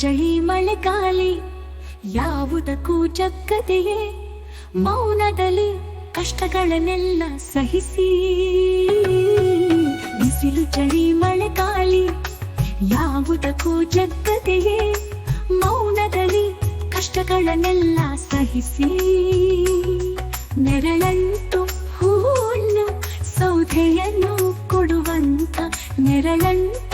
ಚಳಿ ಮಳೆಗಾಲಿ ಯಾವುದಕ್ಕೂ ಚಕ್ಕದೆಯೇ ಮೌನದಲ್ಲಿ ಕಷ್ಟಗಳನ್ನೆಲ್ಲ ಸಹಿಸಿ. ಬಿಸಿಲು ಚಳಿ ಮಳೆಗಾಲಿ ಯಾವುದಕ್ಕೂ ಜಗ್ಗದೆಯೇ ಮೌನದಲ್ಲಿ ಕಷ್ಟಗಳನ್ನೆಲ್ಲ ಸಹಿಸಿ. ನೆರಳಂತು ಹೂವನ್ನು, ಸೌಧೆಯನ್ನು ಕೊಡುವಂತ ನೆರಳಂಟು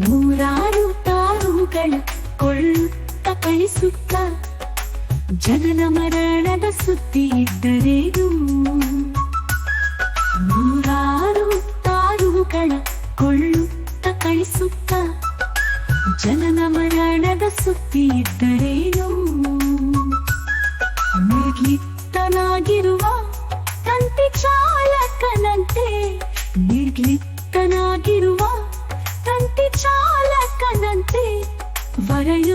ನೂರಾರು ತಾರುಗಳ ಕೊಳ್ಳುತ್ತ ಕಳಿಸುತ್ತ ಜನನ ಮರಣದ ಸುದ್ದಿ ಇದ್ದರೇನು ನೂರಾರು ತಾರುಗಳ ಕೊಳ್ಳುತ್ತ ಕಳಿಸುತ್ತ ಜನನ ಮರಣದ ಸುದ್ದಿ ಇದ್ದರೇನು ನಿರ್ಲಿಪ್ತನಾಗಿರುವ ತಂತಿ ಚಾಲಕನಂತೆ ನಿರ್ಲಿಪ್ತನಾಗಿರುವ மழையும்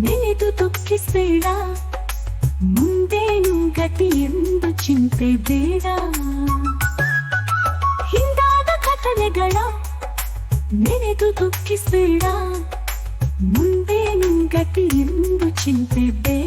ನೆನೆದು ದುಃಖಿಸಬೇಡ ಮುಂದೇನು ಗತಿ ಎಂದು ಚಿಂತೆ ಬೇಡ ಹಿಂದಾದ ಘಟನೆಗಳ ನೆನೆದು ದುಃಖಿಸಬೇಡ ಮುಂದೇನು ಗತಿ ಎಂದು ಚಿಂತೆ ಬೇಡ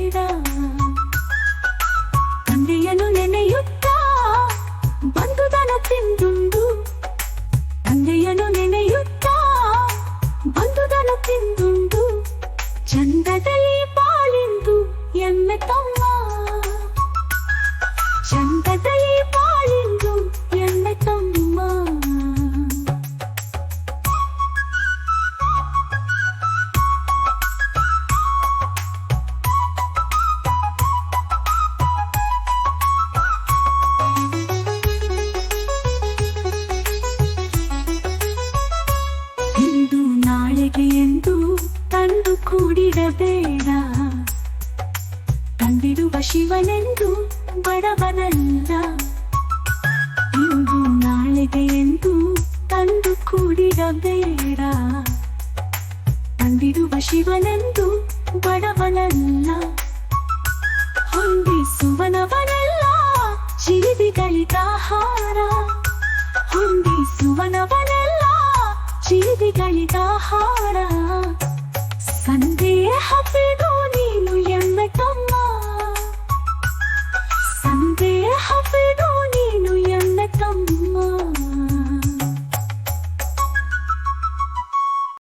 ಚಂದದಲ್ಲಿ ಬಾಳಿಂದು ಎಮ್ಮೆ ತಮ್ಮ ಇಂದು ನಾಳೆಗೆ ಎಂದು ತಂದು ಕೂಡಿಡಬೇಡ ತಂದಿಡುವ ಶಿವನೆಂದು ಬಡವನಲ್ಲ ಇಂದು ನಾಳೆಗೆ ಎಂದು ತಂದು ಕೂಡಿಡಬೇಡ ತಂದಿಡುವ ಶಿವನೆಂದು ಬಡವನಲ್ಲ ಹೊಂದಿಸುವನವನೆಲ್ಲ ಜೀವಿಗಳಿಗಾಹಾರ ಹೊಂದಿಸುವನವನೆಲ್ಲ ಜೀವಿಗಳಿಗಾಹಾರ